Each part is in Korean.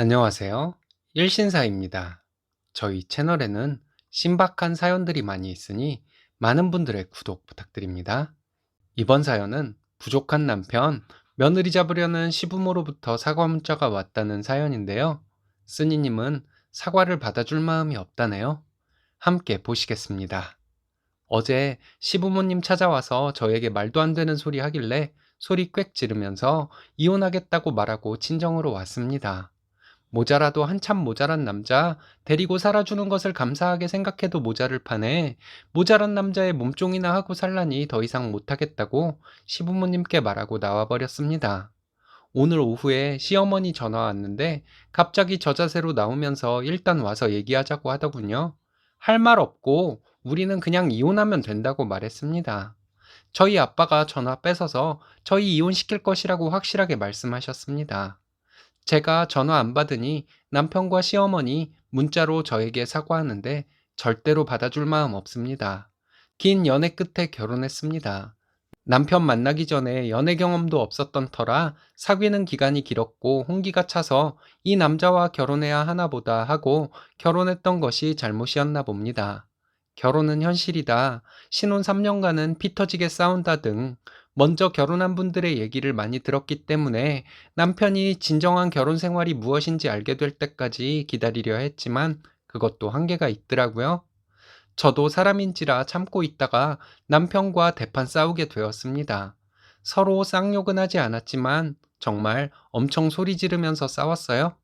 안녕하세요. 일신사입니다. 저희 채널에는 신박한 사연들이 많이 있으니 많은 분들의 구독 부탁드립니다. 이번 사연은 부족한 남편, 며느리 잡으려는 시부모로부터 사과 문자가 왔다는 사연인데요. 쓰니님은 사과를 받아줄 마음이 없다네요. 함께 보시겠습니다. 어제 시부모님 찾아와서 저에게 말도 안 되는 소리 하길래 소리 꽥 지르면서 이혼하겠다고 말하고 친정으로 왔습니다. 모자라도 한참 모자란 남자 데리고 살아주는 것을 감사하게 생각해도 모자를 파네 모자란 남자의 몸종이나 하고 살라니 더 이상 못하겠다고 시부모님께 말하고 나와버렸습니다. 오늘 오후에 시어머니 전화 왔는데 갑자기 저 자세로 나오면서 일단 와서 얘기하자고 하더군요. 할 말 없고 우리는 그냥 이혼하면 된다고 말했습니다. 저희 아빠가 전화 뺏어서 저희 이혼시킬 것이라고 확실하게 말씀하셨습니다. 제가 전화 안 받으니 남편과 시어머니 문자로 저에게 사과하는데 절대로 받아줄 마음 없습니다. 긴 연애 끝에 결혼했습니다. 남편 만나기 전에 연애 경험도 없었던 터라 사귀는 기간이 길었고 홍기가 차서 이 남자와 결혼해야 하나 보다 하고 결혼했던 것이 잘못이었나 봅니다. 결혼은 현실이다. 신혼 3년간은 피 터지게 싸운다 등 먼저 결혼한 분들의 얘기를 많이 들었기 때문에 남편이 진정한 결혼 생활이 무엇인지 알게 될 때까지 기다리려 했지만 그것도 한계가 있더라고요. 저도 사람인지라 참고 있다가 남편과 대판 싸우게 되었습니다. 서로 쌍욕은 하지 않았지만 정말 엄청 소리 지르면서 싸웠어요.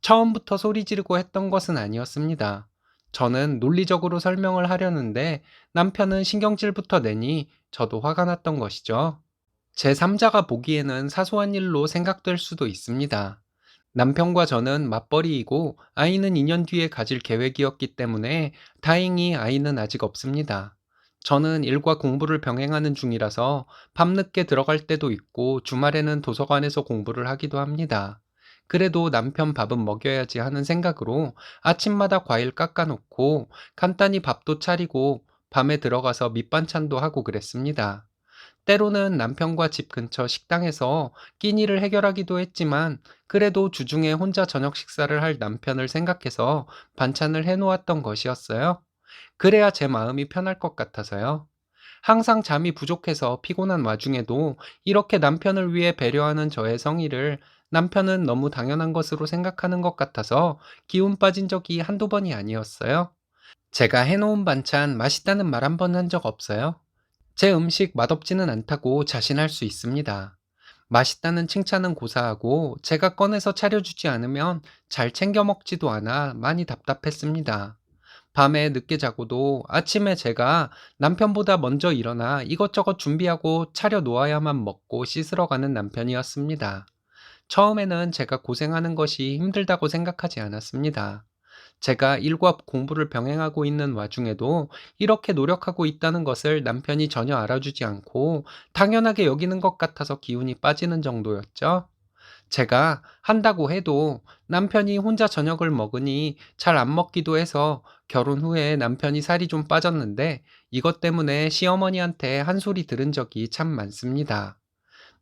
처음부터 소리 지르고 했던 것은 아니었습니다. 저는 논리적으로 설명을 하려는데 남편은 신경질부터 내니 저도 화가 났던 것이죠. 제3자가 보기에는 사소한 일로 생각될 수도 있습니다. 남편과 저는 맞벌이이고 아이는 2년 뒤에 가질 계획이었기 때문에 다행히 아이는 아직 없습니다. 저는 일과 공부를 병행하는 중이라서 밤늦게 들어갈 때도 있고 주말에는 도서관에서 공부를 하기도 합니다. 그래도 남편 밥은 먹여야지 하는 생각으로 아침마다 과일 깎아놓고 간단히 밥도 차리고 밤에 들어가서 밑반찬도 하고 그랬습니다. 때로는 남편과 집 근처 식당에서 끼니를 해결하기도 했지만 그래도 주중에 혼자 저녁 식사를 할 남편을 생각해서 반찬을 해놓았던 것이었어요. 그래야 제 마음이 편할 것 같아서요. 항상 잠이 부족해서 피곤한 와중에도 이렇게 남편을 위해 배려하는 저의 성의를 남편은 너무 당연한 것으로 생각하는 것 같아서 기운 빠진 적이 한두 번이 아니었어요. 제가 해놓은 반찬 맛있다는 말 한 번 한 적 없어요. 제 음식 맛없지는 않다고 자신할 수 있습니다. 맛있다는 칭찬은 고사하고 제가 꺼내서 차려주지 않으면 잘 챙겨 먹지도 않아 많이 답답했습니다. 밤에 늦게 자고도 아침에 제가 남편보다 먼저 일어나 이것저것 준비하고 차려 놓아야만 먹고 씻으러 가는 남편이었습니다. 처음에는 제가 고생하는 것이 힘들다고 생각하지 않았습니다. 제가 일과 공부를 병행하고 있는 와중에도 이렇게 노력하고 있다는 것을 남편이 전혀 알아주지 않고 당연하게 여기는 것 같아서 기운이 빠지는 정도였죠. 제가 한다고 해도 남편이 혼자 저녁을 먹으니 잘 안 먹기도 해서 결혼 후에 남편이 살이 좀 빠졌는데 이것 때문에 시어머니한테 한 소리 들은 적이 참 많습니다.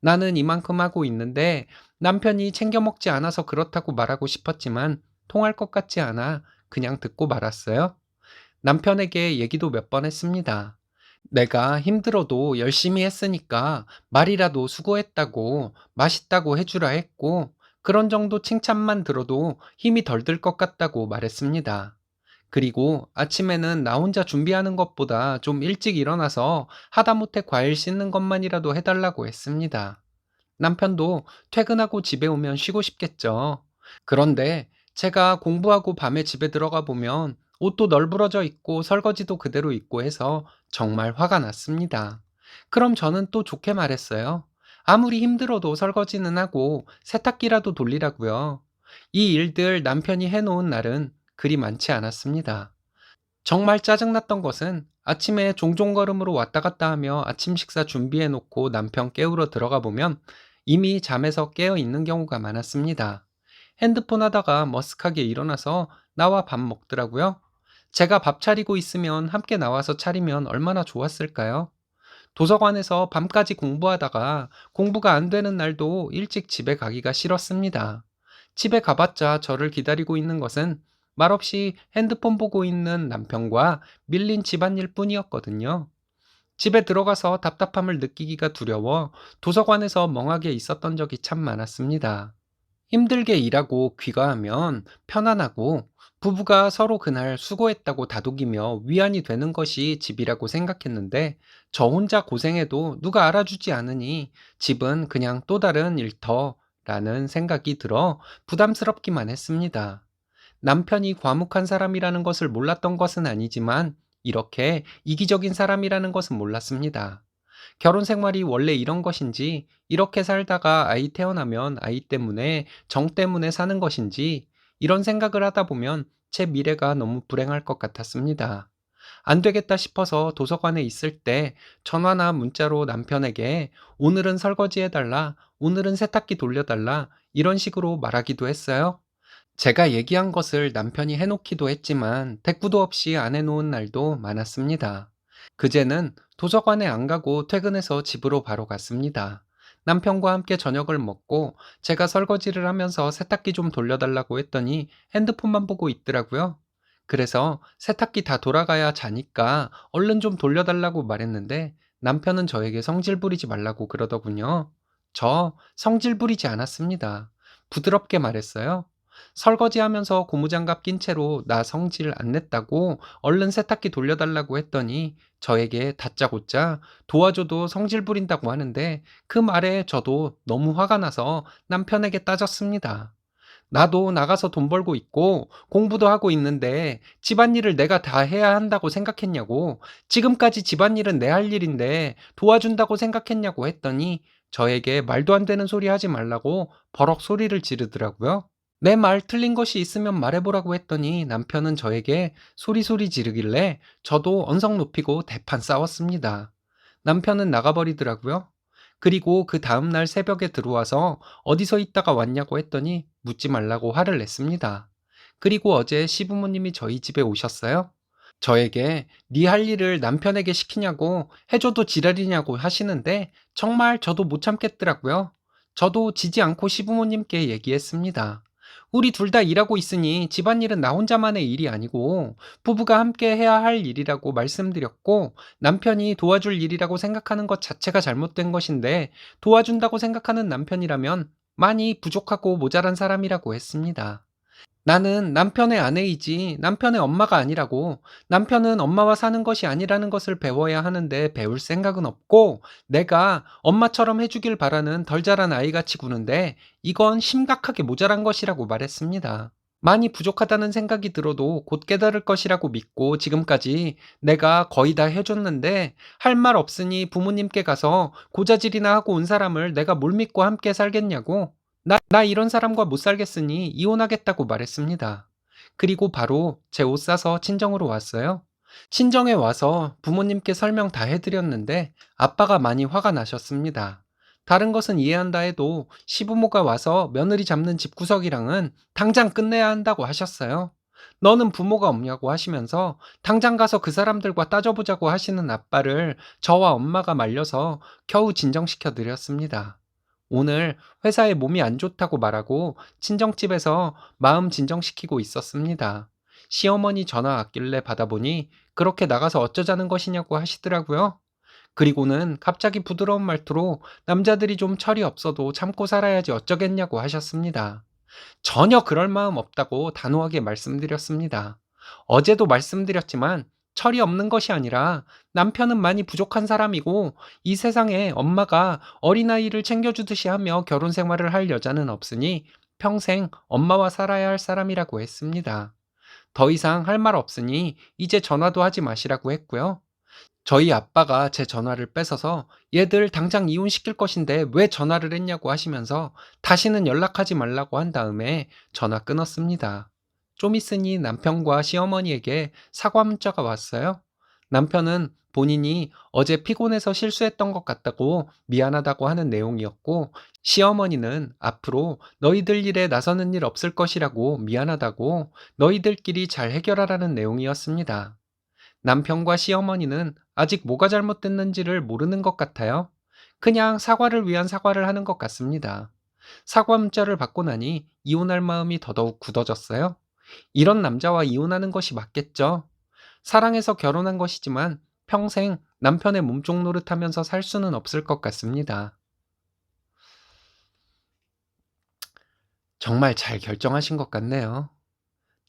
나는 이만큼 하고 있는데 남편이 챙겨 먹지 않아서 그렇다고 말하고 싶었지만 통할 것 같지 않아 그냥 듣고 말았어요. 남편에게 얘기도 몇 번 했습니다. 내가 힘들어도 열심히 했으니까 말이라도 수고했다고 맛있다고 해주라 했고 그런 정도 칭찬만 들어도 힘이 덜 들 것 같다고 말했습니다. 그리고 아침에는 나 혼자 준비하는 것보다 좀 일찍 일어나서 하다못해 과일 씻는 것만이라도 해달라고 했습니다. 남편도 퇴근하고 집에 오면 쉬고 싶겠죠. 그런데 제가 공부하고 밤에 집에 들어가 보면 옷도 널브러져 있고 설거지도 그대로 있고 해서 정말 화가 났습니다. 그럼 저는 또 좋게 말했어요. 아무리 힘들어도 설거지는 하고 세탁기라도 돌리라고요. 이 일들 남편이 해놓은 날은 그리 많지 않았습니다. 정말 짜증났던 것은 아침에 종종 걸음으로 왔다 갔다 하며 아침 식사 준비해 놓고 남편 깨우러 들어가 보면 이미 잠에서 깨어 있는 경우가 많았습니다. 핸드폰 하다가 머쓱하게 일어나서 나와 밥 먹더라고요. 제가 밥 차리고 있으면 함께 나와서 차리면 얼마나 좋았을까요? 도서관에서 밤까지 공부하다가 공부가 안 되는 날도 일찍 집에 가기가 싫었습니다. 집에 가봤자 저를 기다리고 있는 것은 말없이 핸드폰 보고 있는 남편과 밀린 집안일 뿐이었거든요. 집에 들어가서 답답함을 느끼기가 두려워 도서관에서 멍하게 있었던 적이 참 많았습니다. 힘들게 일하고 귀가하면 편안하고 부부가 서로 그날 수고했다고 다독이며 위안이 되는 것이 집이라고 생각했는데 저 혼자 고생해도 누가 알아주지 않으니 집은 그냥 또 다른 일터라는 생각이 들어 부담스럽기만 했습니다. 남편이 과묵한 사람이라는 것을 몰랐던 것은 아니지만 이렇게 이기적인 사람이라는 것은 몰랐습니다. 결혼 생활이 원래 이런 것인지, 이렇게 살다가 아이 태어나면 아이 때문에, 정 때문에 사는 것인지, 이런 생각을 하다 보면 제 미래가 너무 불행할 것 같았습니다. 안 되겠다 싶어서 도서관에 있을 때 전화나 문자로 남편에게 오늘은 설거지 해달라, 오늘은 세탁기 돌려달라, 이런 식으로 말하기도 했어요. 제가 얘기한 것을 남편이 해놓기도 했지만 대꾸도 없이 안 해놓은 날도 많았습니다. 그제는 도서관에 안 가고 퇴근해서 집으로 바로 갔습니다. 남편과 함께 저녁을 먹고 제가 설거지를 하면서 세탁기 좀 돌려달라고 했더니 핸드폰만 보고 있더라고요. 그래서 세탁기 다 돌아가야 자니까 얼른 좀 돌려달라고 말했는데 남편은 저에게 성질 부리지 말라고 그러더군요. 저 성질 부리지 않았습니다. 부드럽게 말했어요. 설거지하면서 고무장갑 낀 채로 나 성질 안 냈다고 얼른 세탁기 돌려달라고 했더니 저에게 다짜고짜 도와줘도 성질 부린다고 하는데 그 말에 저도 너무 화가 나서 남편에게 따졌습니다. 나도 나가서 돈 벌고 있고 공부도 하고 있는데 집안일을 내가 다 해야 한다고 생각했냐고 지금까지 집안일은 내 할 일인데 도와준다고 생각했냐고 했더니 저에게 말도 안 되는 소리 하지 말라고 버럭 소리를 지르더라고요. 내 말 틀린 것이 있으면 말해보라고 했더니 남편은 저에게 소리소리 지르길래 저도 언성 높이고 대판 싸웠습니다. 남편은 나가버리더라고요. 그리고 그 다음날 새벽에 들어와서 어디서 있다가 왔냐고 했더니 묻지 말라고 화를 냈습니다. 그리고 어제 시부모님이 저희 집에 오셨어요. 저에게 네 할 일을 남편에게 시키냐고 해줘도 지랄이냐고 하시는데 정말 저도 못 참겠더라고요. 저도 지지 않고 시부모님께 얘기했습니다. 우리 둘 다 일하고 있으니 집안일은 나 혼자만의 일이 아니고 부부가 함께 해야 할 일이라고 말씀드렸고 남편이 도와줄 일이라고 생각하는 것 자체가 잘못된 것인데 도와준다고 생각하는 남편이라면 많이 부족하고 모자란 사람이라고 했습니다. 나는 남편의 아내이지 남편의 엄마가 아니라고 남편은 엄마와 사는 것이 아니라는 것을 배워야 하는데 배울 생각은 없고 내가 엄마처럼 해주길 바라는 덜 자란 아이같이 구는데 이건 심각하게 모자란 것이라고 말했습니다. 많이 부족하다는 생각이 들어도 곧 깨달을 것이라고 믿고 지금까지 내가 거의 다 해줬는데 할 말 없으니 부모님께 가서 고자질이나 하고 온 사람을 내가 뭘 믿고 함께 살겠냐고 나, 나 이런 사람과 못 살겠으니 이혼하겠다고 말했습니다. 그리고 바로 제옷 싸서 친정으로 왔어요. 친정에 와서 부모님께 설명 다 해드렸는데 아빠가 많이 화가 나셨습니다. 다른 것은 이해한다 해도 시부모가 와서 며느리 잡는 집구석이랑은 당장 끝내야 한다고 하셨어요. 너는 부모가 없냐고 하시면서 당장 가서 그 사람들과 따져보자고 하시는 아빠를 저와 엄마가 말려서 겨우 진정시켜 드렸습니다. 오늘 회사에 몸이 안 좋다고 말하고 친정집에서 마음 진정시키고 있었습니다. 시어머니 전화 왔길래 받아보니 그렇게 나가서 어쩌자는 것이냐고 하시더라고요. 그리고는 갑자기 부드러운 말투로 남자들이 좀 철이 없어도 참고 살아야지 어쩌겠냐고 하셨습니다. 전혀 그럴 마음 없다고 단호하게 말씀드렸습니다. 어제도 말씀드렸지만 철이 없는 것이 아니라 남편은 많이 부족한 사람이고 이 세상에 엄마가 어린아이를 챙겨주듯이 하며 결혼 생활을 할 여자는 없으니 평생 엄마와 살아야 할 사람이라고 했습니다. 더 이상 할 말 없으니 이제 전화도 하지 마시라고 했고요. 저희 아빠가 제 전화를 뺏어서 얘들 당장 이혼시킬 것인데 왜 전화를 했냐고 하시면서 다시는 연락하지 말라고 한 다음에 전화 끊었습니다. 좀 있으니 남편과 시어머니에게 사과 문자가 왔어요. 남편은 본인이 어제 피곤해서 실수했던 것 같다고 미안하다고 하는 내용이었고, 시어머니는 앞으로 너희들 일에 나서는 일 없을 것이라고 미안하다고 너희들끼리 잘 해결하라는 내용이었습니다. 남편과 시어머니는 아직 뭐가 잘못됐는지를 모르는 것 같아요. 그냥 사과를 위한 사과를 하는 것 같습니다. 사과 문자를 받고 나니 이혼할 마음이 더더욱 굳어졌어요. 이런 남자와 이혼하는 것이 맞겠죠. 사랑해서 결혼한 것이지만 평생 남편의 몸종 노릇하면서 살 수는 없을 것 같습니다. 정말 잘 결정하신 것 같네요.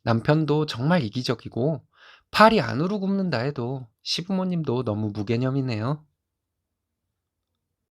남편도 정말 이기적이고 팔이 안으로 굽는다 해도 시부모님도 너무 무개념이네요.